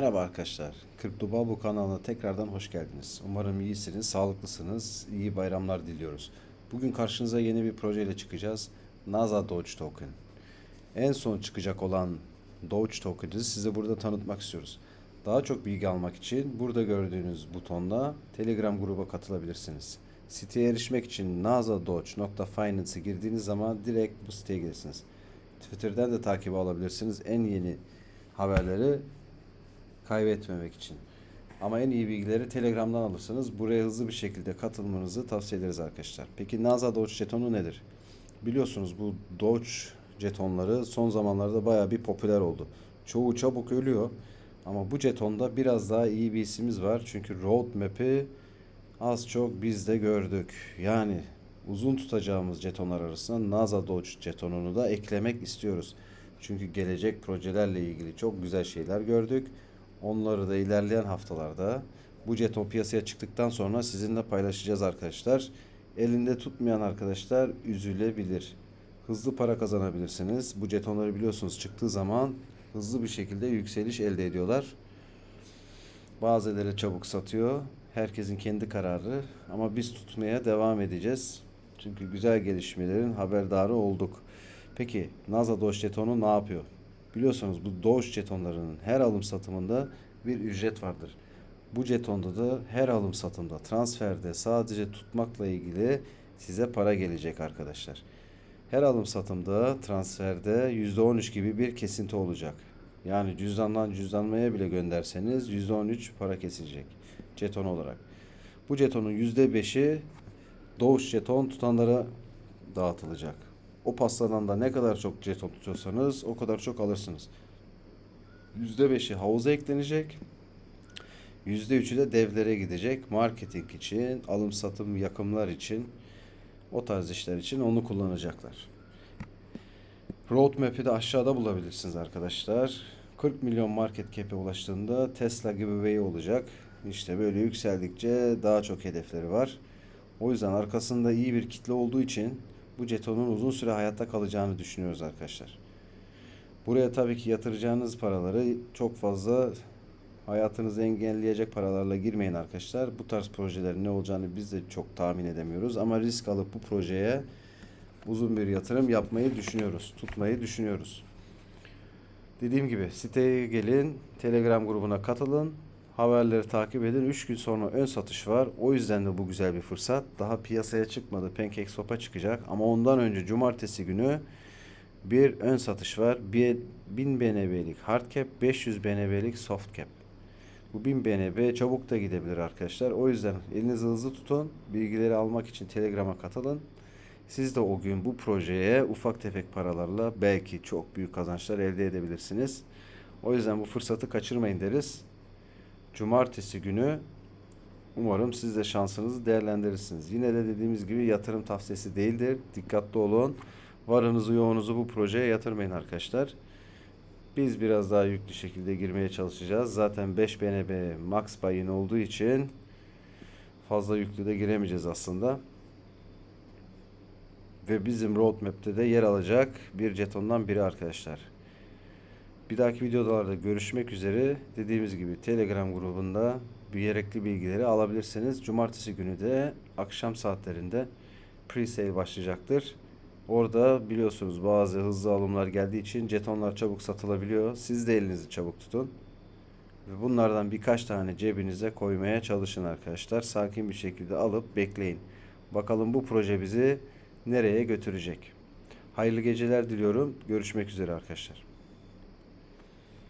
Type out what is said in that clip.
Merhaba arkadaşlar. Kripto bu kanalına tekrardan hoş geldiniz. Umarım iyisiniz, sağlıklısınız. İyi bayramlar diliyoruz. Bugün karşınıza yeni bir projeyle çıkacağız. NASA Doge Token. En son çıkacak olan Doge Token'ı size burada tanıtmak istiyoruz. Daha çok bilgi almak için burada gördüğünüz butonla Telegram gruba katılabilirsiniz. Siteye erişmek için nasadoge.finance'e girdiğiniz zaman direkt bu siteye gelirsiniz. Twitter'dan da takip alabilirsiniz. En yeni haberleri kaybetmemek için. Ama en iyi bilgileri Telegram'dan alırsınız. Buraya hızlı bir şekilde katılmanızı tavsiye ederiz arkadaşlar. Peki NASA Doge jetonu nedir? Biliyorsunuz bu Doge jetonları son zamanlarda bayağı bir popüler oldu. Çoğu çabuk ölüyor. Ama bu jetonda biraz daha iyi bir isimiz var. Çünkü roadmap'i az çok biz de gördük. Yani uzun tutacağımız jetonlar arasında NASA Doge jetonunu da eklemek istiyoruz. Çünkü gelecek projelerle ilgili çok güzel şeyler gördük. Onları da ilerleyen haftalarda bu jeton piyasaya çıktıktan sonra sizinle paylaşacağız arkadaşlar. Elinde tutmayan arkadaşlar üzülebilir. Hızlı para kazanabilirsiniz. Bu jetonları biliyorsunuz çıktığı zaman hızlı bir şekilde yükseliş elde ediyorlar. Bazıları çabuk satıyor. Herkesin kendi kararı ama biz tutmaya devam edeceğiz. Çünkü güzel gelişmelerin haberdarı olduk. Peki NASA Doge jetonu ne yapıyor? Biliyorsunuz bu Doge jetonlarının her alım satımında bir ücret vardır. Bu jetonda da her alım satımda transferde sadece tutmakla ilgili size para gelecek arkadaşlar. Her alım satımda transferde %13 gibi bir kesinti olacak. Yani cüzdandan cüzdanmaya bile gönderseniz %13 para kesilecek jeton olarak. Bu jetonun %5'i Doge jeton tutanlara dağıtılacak. O pastadan da ne kadar çok jeton tutuyorsanız o kadar çok alırsınız. %5'i havuza eklenecek. %3'ü de devlere gidecek. Marketing için, alım satım yakımlar için, o tarz işler için onu kullanacaklar. Roadmap'i de aşağıda bulabilirsiniz arkadaşlar. 40 milyon market cap'e ulaştığında Tesla giveaway olacak. İşte böyle yükseldikçe daha çok hedefleri var. O yüzden arkasında iyi bir kitle olduğu için bu jetonun uzun süre hayatta kalacağını düşünüyoruz arkadaşlar. Buraya tabii ki yatıracağınız paraları çok fazla hayatınızı engelleyecek paralarla girmeyin arkadaşlar. Bu tarz projelerin ne olacağını biz de çok tahmin edemiyoruz. Ama risk alıp bu projeye uzun bir yatırım yapmayı düşünüyoruz. Tutmayı düşünüyoruz. Dediğim gibi siteye gelin, Telegram grubuna katılın, haberleri takip edin. 3 gün sonra ön satış var. O yüzden de bu güzel bir fırsat. Daha piyasaya çıkmadı. PancakeSwap'a çıkacak. Ama ondan önce cumartesi günü bir ön satış var. Bir 1000 BNB'lik hard cap, 500 BNB'lik soft cap. Bu 1000 BNB çabuk da gidebilir arkadaşlar. O yüzden elinizi hızlı tutun. Bilgileri almak için Telegram'a katılın. Siz de o gün bu projeye ufak tefek paralarla belki çok büyük kazançlar elde edebilirsiniz. O yüzden bu fırsatı kaçırmayın deriz. Cumartesi günü umarım siz de şansınızı değerlendirirsiniz. Yine de dediğimiz gibi yatırım tavsiyesi değildir. Dikkatli olun. Varınızı yoğunuzu bu projeye yatırmayın arkadaşlar. Biz biraz daha yüklü şekilde girmeye çalışacağız. Zaten 5 BNB max buy-in olduğu için fazla yüklü de giremeyeceğiz aslında. Ve bizim roadmap'te de yer alacak bir jetondan biri arkadaşlar. Bir dahaki videolarda görüşmek üzere. Dediğimiz gibi Telegram grubunda gerekli bilgileri alabilirsiniz. Cumartesi günü de akşam saatlerinde pre-sale başlayacaktır. Orada biliyorsunuz bazı hızlı alımlar geldiği için jetonlar çabuk satılabiliyor. Siz de elinizi çabuk tutun. Ve bunlardan birkaç tane cebinize koymaya çalışın arkadaşlar. Sakin bir şekilde alıp bekleyin. Bakalım bu proje bizi nereye götürecek. Hayırlı geceler diliyorum. Görüşmek üzere arkadaşlar.